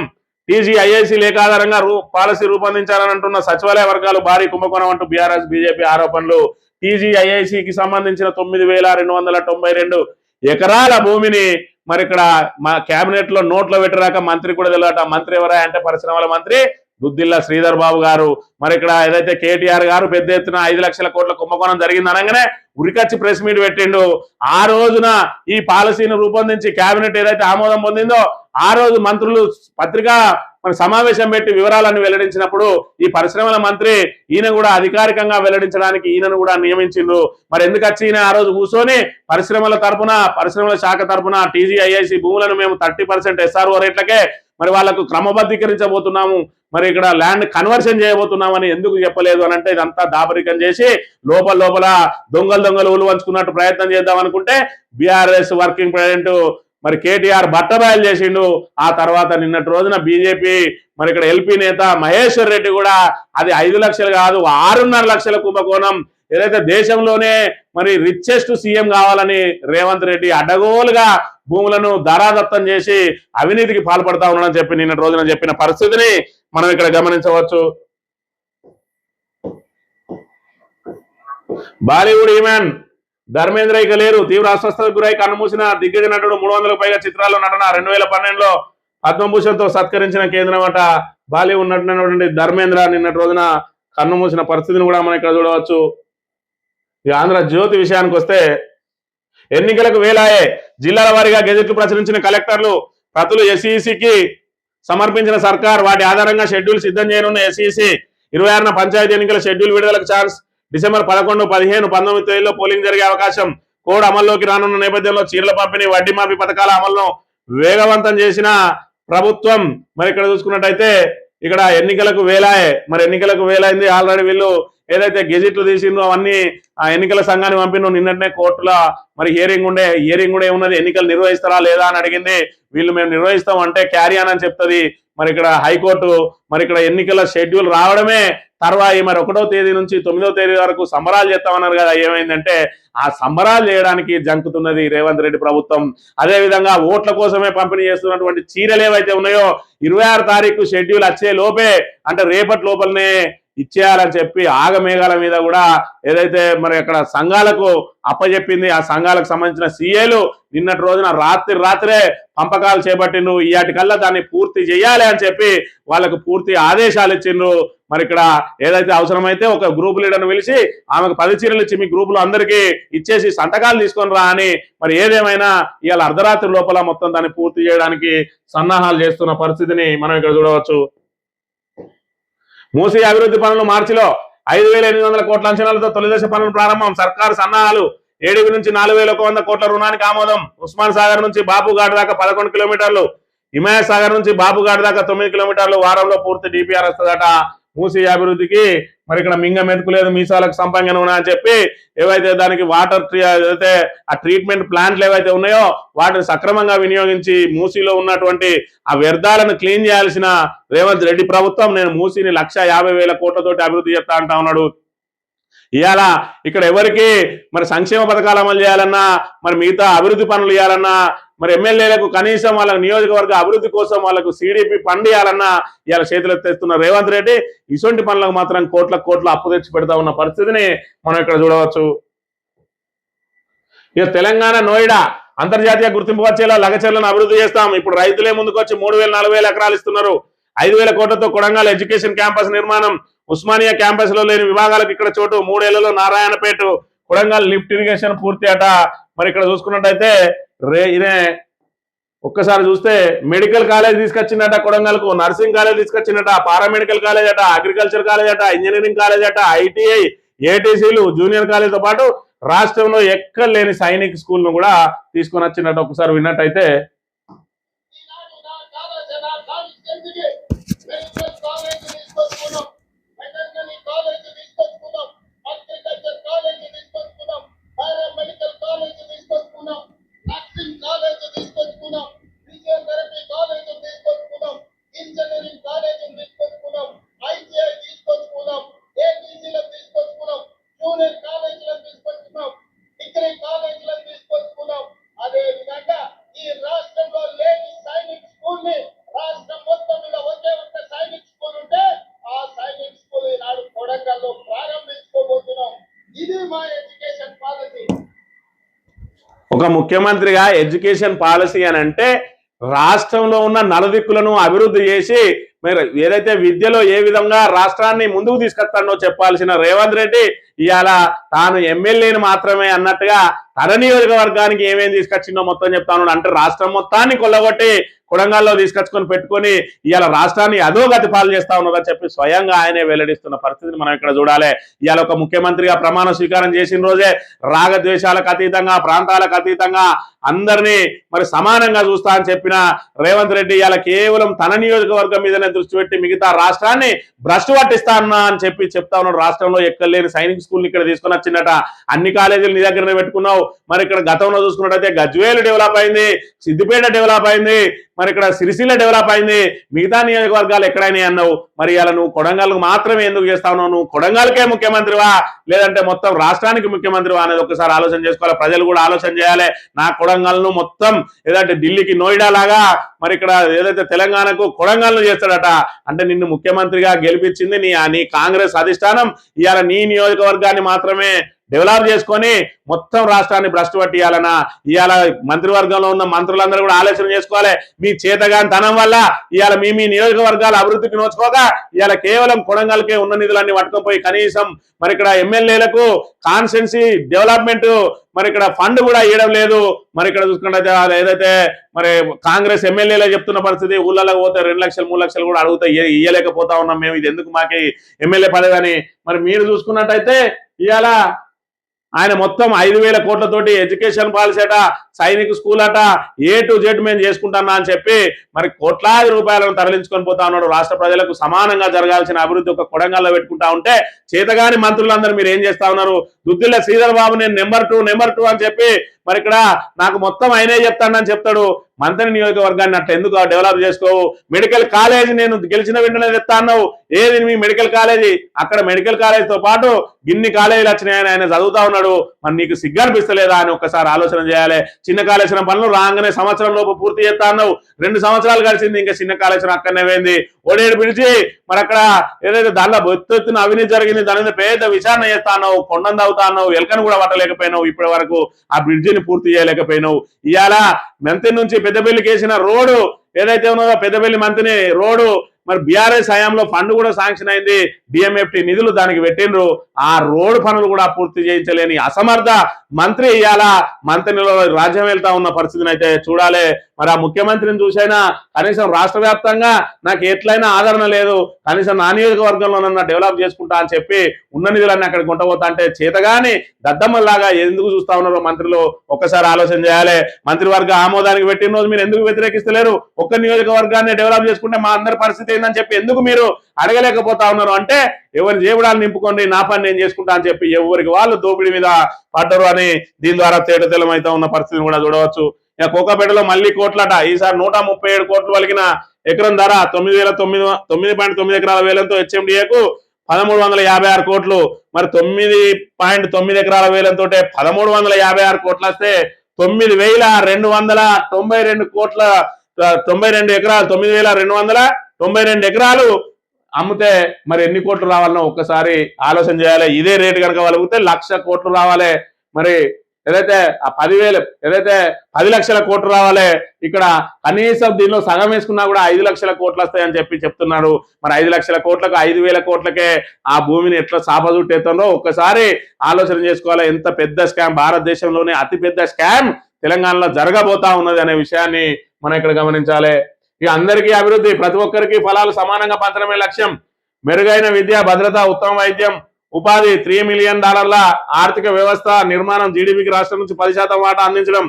టీజీ ఐఐసి లేఖ ఆధారంగా రూ పాలసీ రూపొందించాలని అంటున్న సచివాలయ వర్గాలు భారీ కుంభకోణం అంటూ బీఆర్ఎస్ బీజేపీ ఆరోపణలు. టీజీ ఐఐసికి సంబంధించిన తొమ్మిది వేల రెండు వందల తొంభై రెండు ఎకరాల భూమిని మరి ఇక్కడ మా కేబినెట్లో నోట్లో పెట్టరాక మంత్రి కూడా తెలియట మంత్రి ఎవరా అంటే పరిశ్రమల మంత్రి దుద్దిల్ల శ్రీధర్ బాబు గారు. మరి ఇక్కడ ఏదైతే కేటీఆర్ గారు పెద్ద ఎత్తున ఐదు లక్షల కోట్ల కుంభకోణం జరిగింది అనగానే ఉరికచ్చి ప్రెస్ మీట్ పెట్టిండు. ఆ రోజున ఈ పాలసీని రూపొందించి కేబినెట్ ఏదైతే ఆమోదం పొందిందో ఆ రోజు మంత్రులు పత్రికా మన సమావేశం పెట్టి వివరాలను వెల్లడించినప్పుడు ఈ పరిశ్రమల మంత్రి ఈయన కూడా అధికారికంగా వెల్లడించడానికి ఈయనను కూడా నియమించిండ్రు మరి ఎందుకు వచ్చి ఈయన ఆ రోజు కూర్చొని పరిశ్రమల తరపున పరిశ్రమల శాఖ తరపున టీజీఐఐసి భూములను మేము థర్టీ పర్సెంట్ ఎస్ఆర్ఓ రేట్లకే మరి వాళ్ళకు క్రమబద్ధీకరించబోతున్నాము. మరి ఇక్కడ ల్యాండ్ కన్వర్షన్ చేయబోతున్నామని ఎందుకు చెప్పలేదు అని అంటే ఇదంతా దాపరికం చేసి లోపల లోపల దొంగలు దొంగలు ఉలువంచుకున్నట్టు ప్రయత్నం చేద్దాం అనుకుంటే బీఆర్ఎస్ వర్కింగ్ ప్రెసిడెంట్ మరి కేటీఆర్ బట్టబయలు చేసిండు. ఆ తర్వాత నిన్నటి రోజున బీజేపీ మరి ఇక్కడ ఎల్పీ నేత మహేశ్వర్ రెడ్డి కూడా అది ఐదు లక్షలు కాదు ఆరున్నర లక్షల కుంభకోణం. ఏదైతే దేశంలోనే మరి రిచెస్ట్ సీఎం కావాలని రేవంత్ రెడ్డి అడ్డగోలుగా భూములను ధరాదత్తం చేసి అవినీతికి పాల్పడతా ఉన్నాడని చెప్పి నిన్న రోజున చెప్పిన పరిస్థితిని మనం ఇక్కడ గమనించవచ్చు. బాలీవుడ్ ఈమెన్ ధర్మేంద్ర ఇక లేరు. తీవ్ర అస్వస్థతకు గురై కన్నుమూసిన దిగ్గజ నటుడు మూడు వందలకు పైగా చిత్రాల్లో నటన రెండు వేల పన్నెండులో పద్మభూషణ్తో సత్కరించిన కేంద్రం అట బాలీవుడ్ నటునటువంటి ధర్మేంద్ర నిన్నటి రోజున కన్నుమూసిన పరిస్థితిని కూడా మనం ఇక్కడ చూడవచ్చు. ఈ ఆంధ్ర జ్యోతి విషయానికి వస్తే ఎన్నికలకు వేలాయే జిల్లాల వారీగా గెజెట్లు ప్రచురించిన కలెక్టర్లు ప్రతులు ఎస్ఈసికి సమర్పించిన సర్కార్ వాటి ఆధారంగా షెడ్యూల్ సిద్ధం చేయనున్న ఎస్ఈసి ఇరవై ఆరున పంచాయతీ ఎన్నికల షెడ్యూల్ విడుదలకు ఛాన్స్. డిసెంబర్ పదకొండు పదిహేను పంతొమ్మిది తేదీలో పోలింగ్ జరిగే అవకాశం కోడ్ అమల్లోకి రానున్న నేపథ్యంలో చీరల పంపిణీ వడ్డీ మాఫీ పథకాల అమలును వేగవంతం చేసిన ప్రభుత్వం మరి ఇక్కడ చూసుకున్నట్టయితే ఇక్కడ ఎన్నికలకు వేలాయే. మరి ఎన్నికలకు వేలైంది ఆల్రెడీ వీళ్ళు ఏదైతే గెజిట్లు తీసిందో అవన్నీ ఆ ఎన్నికల సంఘాన్ని పంపిన నిన్నటినే కోర్టులో మరి హియరింగ్ ఉండే హియరింగ్ కూడా ఏమున్నది? ఎన్నికలు నిర్వహిస్తారా లేదా అని అడిగింది. వీళ్ళు మేము నిర్వహిస్తాం అంటే క్యారీ అని చెప్తుంది. మరి ఇక్కడ హైకోర్టు మరి ఇక్కడ ఎన్నికల షెడ్యూల్ రావడమే తర్వాత మరి ఒకటో తేదీ నుంచి తొమ్మిదో తేదీ వరకు సంబరాలు చేస్తామన్నారు కదా ఏమైందంటే ఆ సంబరాలు చేయడానికి జంకుతున్నది రేవంత్ రెడ్డి ప్రభుత్వం. అదే విధంగా ఓట్ల కోసమే పంపిణీ చేస్తున్నటువంటి చీరలు ఏవైతే ఉన్నాయో ఇరవై ఆరు తారీఖు షెడ్యూల్ వచ్చే లోపే అంటే రేపటి లోపలనే ఇచ్చేయాలని చెప్పి ఆగమేఘాల మీద కూడా ఏదైతే మరి అక్కడ సంఘాలకు అప్పచెప్పింది ఆ సంఘాలకు సంబంధించిన సీఏలు నిన్నటి రోజున రాత్రి రాత్రే పంపకాలు చేపట్టిండ్రు. ఇయాటికల్లా దాన్ని పూర్తి చేయాలి అని చెప్పి వాళ్ళకు పూర్తి ఆదేశాలు ఇచ్చిండ్రు. మరి ఇక్కడ ఏదైతే అవసరమైతే ఒక గ్రూప్ లీడర్ను పిలిచి ఆమెకు పది చీరలు ఇచ్చి మీ గ్రూపులు అందరికీ ఇచ్చేసి సంతకాలు తీసుకొని రా అని మరి ఏదేమైనా ఇవాళ అర్ధరాత్రి లోపల మొత్తం దాన్ని పూర్తి చేయడానికి సన్నాహాలు చేస్తున్న పరిస్థితిని మనం ఇక్కడ చూడవచ్చు. మూసి అభివృద్ధి పనులు మార్చిలో ఐదు వేల ఎనిమిది వందల కోట్ల అంచనాలతో తొలిదశ పనులు ప్రారంభం. సర్కారు సన్నాహాలు. ఏడుగు నుంచి నాలుగు వేల ఒక వంద కోట్ల రుణానికి ఆమోదం. ఉస్మాన్ సాగర్ నుంచి బాబుఘాట్ దాకా పదకొండు కిలోమీటర్లు. హిమాయత్ సాగర్ నుంచి బాబుఘాట్ దాకా తొమ్మిది కిలోమీటర్లు. వారంలో పూర్తి డిపిఆర్ వస్తుందట మూసి అభివృద్ధికి మరి ఇక్కడ మింగ మెతుకులేదు మీసాలకు సంపంగన ఉన్నా అని చెప్పి ఏవైతే దానికి వాటర్ ఏదైతే ఆ ట్రీట్మెంట్ ప్లాంట్లు ఏవైతే ఉన్నాయో వాటిని సక్రమంగా వినియోగించి మూసీలో ఉన్నటువంటి ఆ వ్యర్థాలను క్లీన్ చేయాల్సిన రేవంత్ రెడ్డి ప్రభుత్వం నేను మూసీని లక్ష యాభై వేల కోట్లతోటి అభివృద్ధి చేస్తా అంటా ఉన్నాడు. ఇవాళ ఇక్కడ ఎవరికి మరి సంక్షేమ పథకాలు అమలు చేయాలన్నా మరి మిగతా అభివృద్ధి పనులు చేయాలన్నా మరి ఎమ్మెల్యేలకు కనీసం వాళ్ళ నియోజకవర్గ అభివృద్ధి కోసం వాళ్ళకు సిడిపి ఫండ్ ఇవ్వాలన్నా ఇవాళ చేతులు తెస్తున్న రేవంత్ రెడ్డి ఇటువంటి పనులకు మాత్రం కోట్ల కోట్ల అప్పు తెచ్చి పెడతా ఉన్న పరిస్థితిని మనం ఇక్కడ చూడవచ్చు. ఇక తెలంగాణ నోయిడా అంతర్జాతీయ గుర్తింపు వచ్చేలా లగచర్లను అభివృద్ధి చేస్తాం. ఇప్పుడు రైతులే ముందుకొచ్చి మూడు వేల నాలుగు వేల ఎకరాలు ఇస్తున్నారు. ఐదు వేల కోట్లతో కొడంగల్ ఎడ్యుకేషన్ క్యాంపస్ నిర్మాణం ఉస్మానియా క్యాంపస్లో లేని విభాగాలకు ఇక్కడ చోటు మూడేళ్ళలో నారాయణపేట కొడంగల్ లిఫ్ట్ ఇరిగేషన్ పూర్తి అట. మరి ఇక్కడ చూసుకున్నట్టయితే రే ఇదే. ఒక్కసారి చూస్తే మెడికల్ కాలేజ్ తీసుకొచ్చిందట కొడంగల్కు నర్సింగ్ కాలేజ్ తీసుకొచ్చిందట పారామెడికల్ కాలేజ్ అట అగ్రికల్చర్ కాలేజ్ అట ఇంజనీరింగ్ కాలేజ్ అట ఐటీఐ ఏటీసీలు జూనియర్ కాలేజ్తో పాటు రాష్ట్రంలో ఎక్కడ లేని సైనిక్ స్కూల్ను కూడా తీసుకొని వచ్చినట్టు ఒకసారి విన్నట్టయితే ముఖ్యమంత్రిగా ఎడ్యుకేషన్ పాలసీ అని అంటే రాష్ట్రంలో ఉన్న నలదిక్కులను అభివృద్ధి చేసి మరి ఏదైతే విద్యలో ఏ విధంగా రాష్ట్రాన్ని ముందుకు తీసుకొస్తాడో చెప్పాల్సిన రేవంత్ రెడ్డి ఇవాళ తాను ఎమ్మెల్యేని మాత్రమే అన్నట్టుగా తన నియోజకవర్గానికి ఏమేమి తీసుకొచ్చిందో మొత్తం చెప్తాను. అంటే రాష్ట్రం మొత్తాన్ని కొల్లగొట్టి కొడంగల్లో తీసుకొచ్చుకొని పెట్టుకొని ఇవాళ రాష్ట్రాన్ని అధోగతి పాలు చేస్తా ఉన్నదని చెప్పి స్వయంగా ఆయనే వెల్లడిస్తున్న పరిస్థితిని మనం ఇక్కడ చూడాలి. ఇవాళ ఒక ముఖ్యమంత్రిగా ప్రమాణ స్వీకారం చేసిన రోజే రాగద్వేషాలకు అతీతంగా ప్రాంతాలకు అతీతంగా అందరినీ మరి సమానంగా చూస్తా అని చెప్పిన రేవంత్ రెడ్డి ఇవాళ కేవలం తన నియోజకవర్గం మీదనే దృష్టి పెట్టి మిగతా రాష్ట్రాన్ని భ్రష్టు పట్టిస్తా అన్నా అని చెప్పి చెప్తా ఉన్నాడు. రాష్ట్రంలో ఎక్కలేని సైనిక్ స్కూల్ ఇక్కడ తీసుకుని వచ్చిందట. అన్ని కాలేజీలు నీ దగ్గరనే పెట్టుకున్నావు. మరి ఇక్కడ గతంలో చూసుకున్నట్టయితే గజ్వేలు డెవలప్ అయింది సిద్దిపేట డెవలప్ అయింది మరి ఇక్కడ సిరిసిల్ల డెవలప్ అయింది. మిగతా నియోజకవర్గాలు ఎక్కడైనా అన్నావు? మరి ఇలా నువ్వు కొడంగల్కు మాత్రమే ఎందుకు చేస్తావు నువ్వు కొడంగల్కే ముఖ్యమంత్రివా? లేదంటే మొత్తం రాష్ట్రానికి ముఖ్యమంత్రివా అనేది ఒకసారి ఆలోచన చేసుకోవాలి. ప్రజలు కూడా ఆలోచన చేయాలి. నా కొడంగల్ను మొత్తం ఏదంటే ఢిల్లీకి నోయిడా లాగా మరి ఇక్కడ ఏదైతే తెలంగాణకు కొడంగల్ను చేస్తాడట అంటే నిన్ను ముఖ్యమంత్రిగా గెలిపించింది నీ నీ కాంగ్రెస్ అధిష్టానం. ఇవాళ నీ నియోజకవర్గాన్ని మాత్రమే డెవలప్ చేసుకొని మొత్తం రాష్ట్రాన్ని భ్రష్టు పట్టియాలనా? ఇవాళ మంత్రివర్గంలో ఉన్న మంత్రులందరూ కూడా ఆలోచన చేసుకోవాలి. మీ చేతగాని తనం వల్ల ఇవాళ మీ మీ నియోజకవర్గాల అభివృద్ధికి నోచుకోక ఇవాళ కేవలం కొడంగల్కే ఉన్న నిధులన్నీ పట్టుకొని కనీసం మరి ఇక్కడ ఎమ్మెల్యేలకు కాన్స్టెన్సీ డెవలప్మెంట్ మరి ఇక్కడ ఫండ్ కూడా ఇవ్వడం లేదు. మరి ఇక్కడ చూసుకుంటే ఏదైతే మరి కాంగ్రెస్ ఎమ్మెల్యేలే చెప్తున్న పరిస్థితి ఊళ్ళలో పోతే రెండు లక్షలు మూడు లక్షలు కూడా అడుగుతా ఇయ్యలేకపోతా ఉన్నాం మేము. ఇది ఎందుకు మాకి ఎమ్మెల్యే పదవి అని? మరి మీరు చూసుకున్నట్టయితే ఇవాళ ఆయన మొత్తం ఐదు వేల కోట్లతోటి ఎడ్యుకేషన్ పాలసీ అట సైనిక స్కూల్ అట ఏ టు జెడ్ మేము చేసుకుంటున్నా అని చెప్పి మరి కోట్లాది రూపాయలను తరలించుకొని పోతా ఉన్నాడు. రాష్ట్ర ప్రజలకు సమానంగా జరగాల్సిన అభివృద్ధి ఒక కొడంగల్లో పెట్టుకుంటా ఉంటే చేతగాని మంత్రులందరూ మీరు ఏం చేస్తా ఉన్నారు? దుద్దిల్ల శ్రీధర్ బాబు నేను నెంబర్ టూ నెంబర్ టూ అని చెప్పి మరి ఇక్కడ నాకు మొత్తం ఆయనే చెప్తానని చెప్తాడు. మంత్రి నియోజకవర్గాన్ని అట్లా ఎందుకు డెవలప్ చేసుకోవు? మెడికల్ కాలేజ్ నేను గెలిచిన వెంటనే చెప్తా అన్నావు. ఏది మీ మెడికల్ కాలేజీ అక్కడ మెడికల్ కాలేజ్తో పాటు గిన్ని కాలేజీలు వచ్చినాయని ఆయన చదువుతా ఉన్నాడు. మరి నీకు సిగ్గు అనిపిస్తలేదా అని ఒక్కసారి ఆలోచన చేయాలి. చిన్న కాళేశ్వరం పనులు రాగానే సంవత్సరం లోపు పూర్తి చేస్తా అన్నావు. రెండు సంవత్సరాలు గడిచింది ఇంకా చిన్న కాళేశ్వరం అక్కడనే పోయింది. ఓడేడు పిలిచి మరి అక్కడ ఏదైతే దానిలో ఎత్తున అవినీతి జరిగింది దాని మీద పేద విచారణ చేస్తా అన్నావు కొండం తాగుతా అన్నావు ఎలకను కూడా పట్టలేకపోయినావు ఇప్పటి వరకు. ఆ బ్రిడ్జిని పూర్తి చేయలేకపోయినావు. ఇవాళ మెంతి నుంచి పెద్దపల్లికి వేసిన రోడ్డు ఏదైతే ఉన్నదో పెద్దపల్లి మంత్రిని రోడ్డు మరి బీఆర్ఎస్ హయాంలో ఫండ్ కూడా శాంక్షన్ అయింది. డిఎంఎఫ్టి నిధులు దానికి పెట్టిండ్రు. ఆ రోడ్డు పనులు కూడా పూర్తి చేయించలేని అసమర్థ మంత్రి ఇవాళ మంత్రిలో రాజ్యం వెళ్తా ఉన్న పరిస్థితిని అయితే చూడాలి. మరి ఆ ముఖ్యమంత్రిని చూసైనా కనీసం రాష్ట్ర వ్యాప్తంగా నాకు ఎట్లయినా ఆదరణ లేదు. కనీసం నా నియోజకవర్గంలోనన్నా డెవలప్ చేసుకుంటా అని చెప్పి ఉన్న నిధులన్నీ అక్కడికి కొంటపోతా అంటే చేతగాని దద్దమ్మల్లాగా ఎందుకు చూస్తా ఉన్నారో మంత్రులు ఒక్కసారి ఆలోచన చేయాలి. మంత్రివర్గ ఆమోదానికి పెట్టిన రోజు మీరు ఎందుకు వ్యతిరేకిస్తలేరు? ఒక్క నియోజకవర్గాన్ని డెవలప్ చేసుకుంటే మా అందరి పరిస్థితి ఏందని చెప్పి ఎందుకు మీరు అడగలేకపోతా ఉన్నారు? అంటే ఎవరి జేబుడాలు నింపుకోండి నా పని నేను చేసుకుంటా అని చెప్పి ఎవరికి వాళ్ళు దోపిడీ మీద పడ్డరు అని దీని ద్వారా తేటతెల్లం అయితే ఉన్న పరిస్థితిని కూడా చూడవచ్చు. ఇక కోకాపేటలో మళ్ళీ కోట్లట. ఈసారి నూట ముప్పై ఏడు కోట్లు వలిగిన ఎకరం ధర తొమ్మిది వేల తొమ్మిది తొమ్మిది పాయింట్ తొమ్మిది ఎకరాల వేలంతో హెచ్ఎండిఏకు పదమూడు వందల యాభై ఆరు కోట్లు. మరి తొమ్మిది పాయింట్ తొమ్మిది ఎకరాల వేలంతో పదమూడు వందల యాభై ఆరు కోట్లు వస్తే తొమ్మిది వేల రెండు వందల తొంభై రెండు కోట్ల తొంభై రెండు ఎకరాలు తొమ్మిది వేల రెండు వందల తొంభై రెండు ఎకరాలు అమ్మితే మరి ఎన్ని కోట్లు రావాలనో ఒక్కసారి ఆలోచన చేయాలి. ఇదే రేటు కనుక వలిగితే లక్ష కోట్లు రావాలి. మరి ఏదైతే ఆ పదివేలు ఏదైతే పది లక్షల కోట్లు రావాలి ఇక్కడ కనీసం దీనిలో సగం వేసుకున్నా కూడా ఐదు లక్షల కోట్లు వస్తాయని చెప్పి చెప్తున్నాడు. మరి ఐదు లక్షల కోట్లకు ఐదు వేల కోట్లకే ఆ భూమిని ఎట్లా సాపజుట్టేస్తుందో ఒక్కసారి ఆలోచన చేసుకోవాలి. ఎంత పెద్ద స్కామ్? భారతదేశంలోనే అతి పెద్ద స్కామ్ తెలంగాణలో జరగబోతా ఉన్నది అనే విషయాన్ని మనం ఇక్కడ గమనించాలి. ఇక అందరికీ అభివృద్ధి ప్రతి ఒక్కరికి ఫలాలు సమానంగా పంచడమే లక్ష్యం. మెరుగైన విద్య భద్రత ఉత్తమ వైద్యం ఉపాధి త్రీ మిలియన్ డాలర్ల ఆర్థిక వ్యవస్థ నిర్మాణం జీడిపికి రాష్ట్రం నుంచి పది శాతం వాటా అందించడం.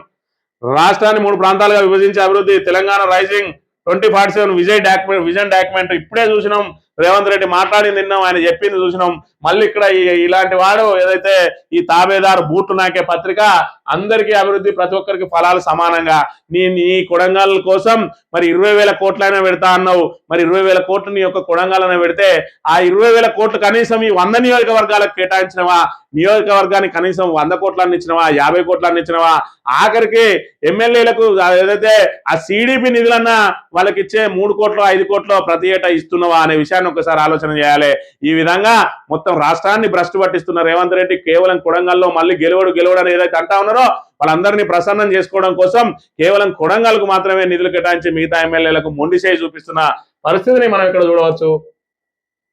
రాష్ట్రాన్ని మూడు ప్రాంతాలుగా విభజించే అభివృద్ధి Telangana rising twenty forty seven Vijay document vision document ఇప్పుడే చూసినాం. రేవంత్ రెడ్డి మాట్లాడింది విన్నాం ఆయన చెప్పింది చూసినాం. మళ్ళీ ఇక్కడ ఇలాంటి వాడు ఏదైతే ఈ తాబేదారు బూట్లు నాకే పత్రిక అందరికీ అభివృద్ధి ప్రతి ఒక్కరికి ఫలాలు సమానంగా. నీ నీ కొడంగల్ కోసం మరి ఇరవై వేల కోట్లైనా పెడతా అన్నావు. మరి ఇరవై వేల కోట్లు నీ యొక్క కొడంగల్లోనే పెడితే ఆ ఇరవై వేల కోట్లు కనీసం ఈ వంద నియోజకవర్గాలకు కేటాయించినవా? నియోజకవర్గానికి కనీసం వంద కోట్లన్ని ఇచ్చినవా? యాభై కోట్లన్ని ఇచ్చినవా? ఆఖరికి ఎమ్మెల్యేలకు ఏదైతే ఆ సిడిపి నిధులన్నా వాళ్ళకి ఇచ్చే మూడు కోట్లు ఐదు కోట్లు ప్రతి ఏటా ఇస్తున్నావా అనే విషయాన్ని ఒకసారి ఆలోచన చేయాలి. ఈ విధంగా మొత్తం రాష్ట్రాన్ని భ్రష్టు పట్టిస్తున్న రేవంత్ రెడ్డి కేవలం కొడంగల్లో మళ్ళీ గెలవడు గెలవడు అని ఏదైతే అంటా ఉన్నారో వాళ్ళందరినీ ప్రసన్నం చేసుకోవడం కోసం కేవలం కొడంగల్కు మాత్రమే నిధులు కేటాయించి మిగతా ఎమ్మెల్యేలకు మొండి చేయి చూపిస్తున్న పరిస్థితిని మనం ఇక్కడ చూడవచ్చు.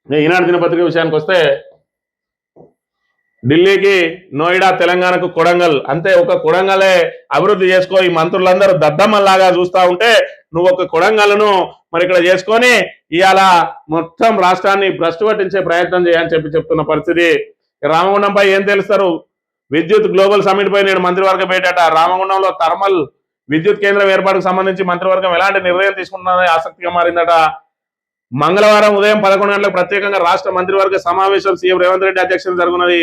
ఈనాడు దినపత్రిక విషయానికి వస్తే ఢిల్లీకి నోయిడా తెలంగాణకు కొడంగల్. అంతే ఒక కొడంగలే అభివృద్ధి చేసుకో ఈ మంత్రులందరూ దద్దమ్మల్లాగా చూస్తా ఉంటే నువ్వు ఒక కొడంగల్ను మరి ఇక్కడ చేసుకొని ఇవాళ మొత్తం రాష్ట్రాన్ని భ్రష్టు పట్టించే ప్రయత్నం చేయని చెప్పి చెప్తున్న పరిస్థితి. రామగుండంపై ఏం తెలుస్తారు? విద్యుత్ గ్లోబల్ సమ్మిట్ పై నేడు మంత్రివర్గ భేటట రామగుండంలో థర్మల్ విద్యుత్ కేంద్రం ఏర్పాటుకు సంబంధించి మంత్రివర్గం ఎలాంటి నిర్ణయం తీసుకుంటున్నది ఆసక్తిగా మారిందట. మంగళవారం ఉదయం పదకొండు గంటలకు ప్రత్యేకంగా రాష్ట్ర మంత్రివర్గ సమావేశం సీఎం రేవంత్ రెడ్డి అధ్యక్షతన జరుగుతున్నది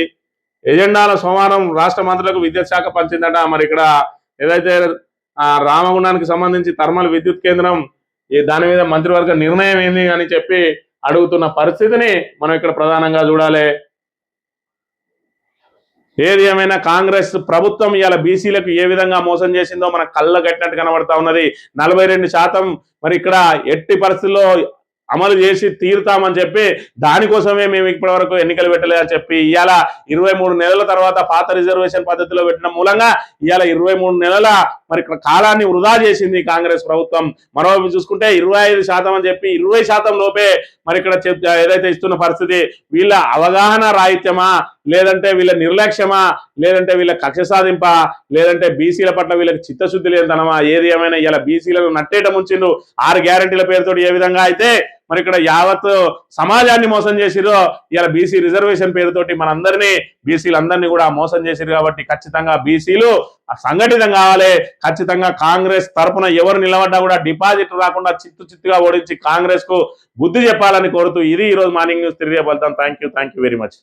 ఎజెండాల సోమవారం రాష్ట్ర మంత్రులకు విద్యుత్ శాఖ పంచిందట మరి ఇక్కడ ఏదైతే ఆ రామగుండానికి సంబంధించి థర్మల్ విద్యుత్ కేంద్రం ఈ దాని మీద మంత్రివర్గ నిర్ణయం ఏంది అని చెప్పి అడుగుతున్న పరిస్థితిని మనం ఇక్కడ ప్రధానంగా చూడాలి. ఏది ఏమైనా కాంగ్రెస్ ప్రభుత్వం ఇవాళ బీసీలకు ఏ విధంగా మోసం చేసిందో మన కళ్ళ కట్టినట్టు కనబడతా ఉన్నది. నలభై రెండు శాతం మరి ఇక్కడ ఎట్టి పరిస్థితుల్లో అమలు చేసి తీరుతామని చెప్పి దానికోసమే మేము ఇప్పటి వరకు ఎన్నికలు పెట్టలేదని చెప్పి ఇవాళ ఇరవై మూడు నెలల తర్వాత పాత రిజర్వేషన్ పద్ధతిలో పెట్టిన మూలంగా ఇవాళ ఇరవై మూడు నెలల మరి ఇక్కడ కాలాన్ని వృధా చేసింది కాంగ్రెస్ ప్రభుత్వం. మరోవైపు చూసుకుంటే ఇరవై ఐదు శాతం అని చెప్పి ఇరవై శాతం లోపే మరి ఇక్కడ ఏదైతే ఇస్తున్న పరిస్థితి వీళ్ళ అవగాహన రాహిత్యమా? లేదంటే వీళ్ళ నిర్లక్ష్యమా? లేదంటే వీళ్ళ కక్ష సాధింపా? లేదంటే బీసీల పట్ల వీళ్ళకి చిత్తశుద్ధి లేదనమా ఏది ఏమైనా ఇలా బీసీలను నట్టేట ముంచిండు. ఆరు గ్యారంటీల పేరుతో ఏ విధంగా అయితే మరి ఇక్కడ యావత్ సమాజాన్ని మోసం చేసిరో ఇలా బీసీ రిజర్వేషన్ పేరుతోటి మనందరినీ బీసీలందరినీ కూడా మోసం చేసిరు కాబట్టి ఖచ్చితంగా బీసీలు సంఘటితం కావాలి. ఖచ్చితంగా కాంగ్రెస్ తరపున ఎవరు నిలబడ్డా కూడా డిపాజిట్ రాకుండా చిత్తు చిత్తుగా ఓడించి కాంగ్రెస్కు బుద్ధి చెప్పాలని కోరుతూ ఇది ఈ రోజు మార్నింగ్ న్యూస్ తిరిగే వెళ్తాం thank you thank you very much